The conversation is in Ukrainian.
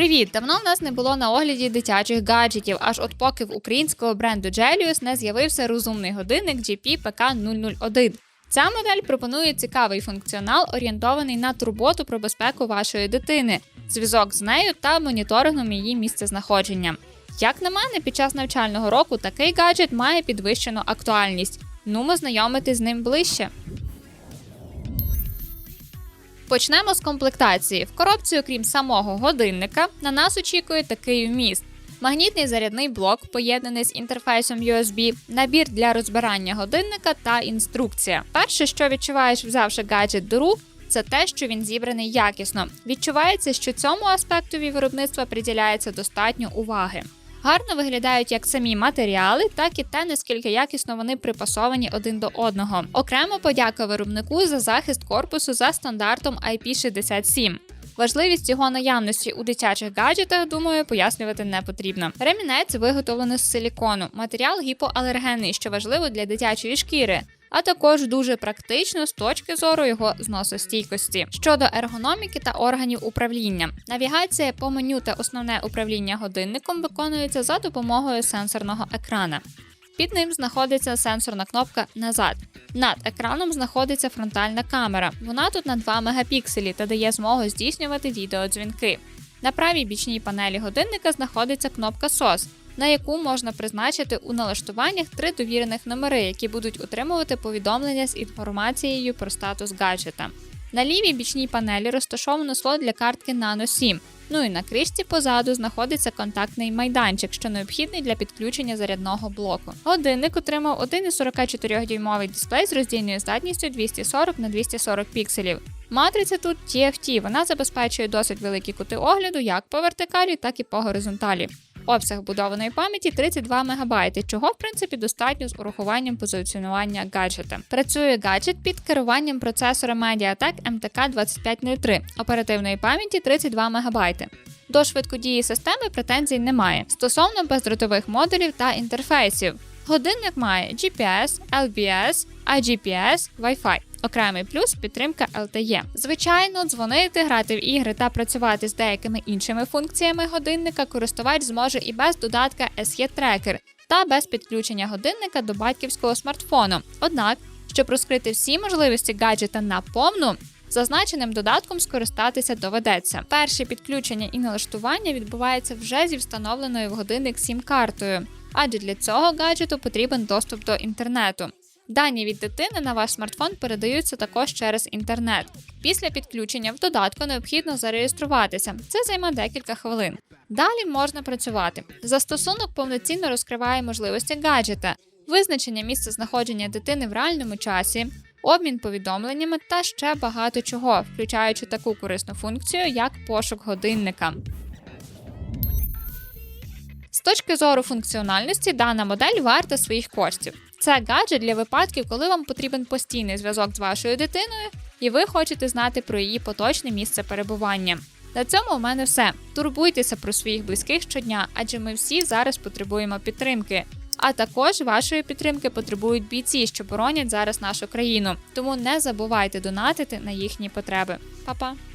Привіт! Давно в нас не було на огляді дитячих гаджетів, аж от поки в українського бренду Gelius не з'явився розумний годинник GP PK001. Ця модель пропонує цікавий функціонал, орієнтований на турботу про безпеку вашої дитини, зв'язок з нею та моніторингом її місцезнаходження. Як на мене, під час навчального року такий гаджет має підвищену актуальність. Нумо знайомити з ним ближче. Почнемо з комплектації. В коробці, окрім самого годинника, на нас очікує такий вміст: магнітний зарядний блок, поєднаний з інтерфейсом USB, набір для розбирання годинника та інструкція. Перше, що відчуваєш, взявши гаджет до рук, це те, що він зібраний якісно. Відчувається, що цьому аспектові виробництва приділяється достатньо уваги. Гарно виглядають як самі матеріали, так і те, наскільки якісно вони припасовані один до одного. Окремо подяка виробнику за захист корпусу за стандартом IP67. Важливість його наявності у дитячих гаджетах, думаю, пояснювати не потрібно. Ремінець виготовлений з силікону, матеріал гіпоалергенний, що важливо для дитячої шкіри а також дуже практично з точки зору його зносостійкості. Щодо ергономіки та органів управління, навігація по меню та основне управління годинником виконується за допомогою сенсорного екрана. Під ним знаходиться сенсорна кнопка назад. Над екраном знаходиться фронтальна камера. Вона тут на 2 мегапікселі та дає змогу здійснювати відеодзвінки. На правій бічній панелі годинника знаходиться кнопка SOS, на яку можна призначити у налаштуваннях три довірених номери, які будуть утримувати повідомлення з інформацією про статус гаджета. На лівій бічній панелі розташовано слот для картки Nano 7. Ну і на кришці позаду знаходиться контактний майданчик, що необхідний для підключення зарядного блоку. Годинник отримав 1,44 дюймовий дисплей з роздільною здатністю 240 на 240 пікселів. Матриця тут TFT, вона забезпечує досить великі кути огляду як по вертикалі, так і по горизонталі. Обсяг будованої пам'яті 32 МБ, чого в принципі достатньо з урахуванням позиціонування гаджета. Працює гаджет під керуванням процесора MediaTek MTK 2503, оперативної пам'яті 32 МБ. До швидкодії системи претензій немає стосовно бездротових модулів та інтерфейсів. Годинник має GPS, LBS, IGPS, Wi-Fi. Окремий плюс підтримка LTE. Звичайно, дзвонити, грати в ігри та працювати з деякими іншими функціями годинника користувач зможе і без додатка SE Tracker та без підключення годинника до батьківського смартфону. Однак, щоб розкрити всі можливості гаджета на повну, Зазначеним додатком скористатися доведеться. Перше підключення і налаштування відбувається вже зі встановленою в годинник сім-картою, адже для цього гаджету потрібен доступ до інтернету. Дані від дитини на ваш смартфон передаються також через інтернет. Після підключення в додатку необхідно зареєструватися. Це займе декілька хвилин. Далі можна працювати. Застосунок повноцінно розкриває можливості гаджета, визначення місця знаходження дитини в реальному часі, обмін повідомленнями та ще багато чого, включаючи таку корисну функцію, як пошук годинника. З точки зору функціональності, дана модель варта своїх коштів. Це гаджет для випадків, коли вам потрібен постійний зв'язок з вашою дитиною, і ви хочете знати про її поточне місце перебування. На цьому у мене все. Турбуйтеся про своїх близьких щодня, адже ми всі зараз потребуємо підтримки. А також вашої підтримки потребують бійці, що боронять зараз нашу країну. Тому не забувайте донатити на їхні потреби. Па-па!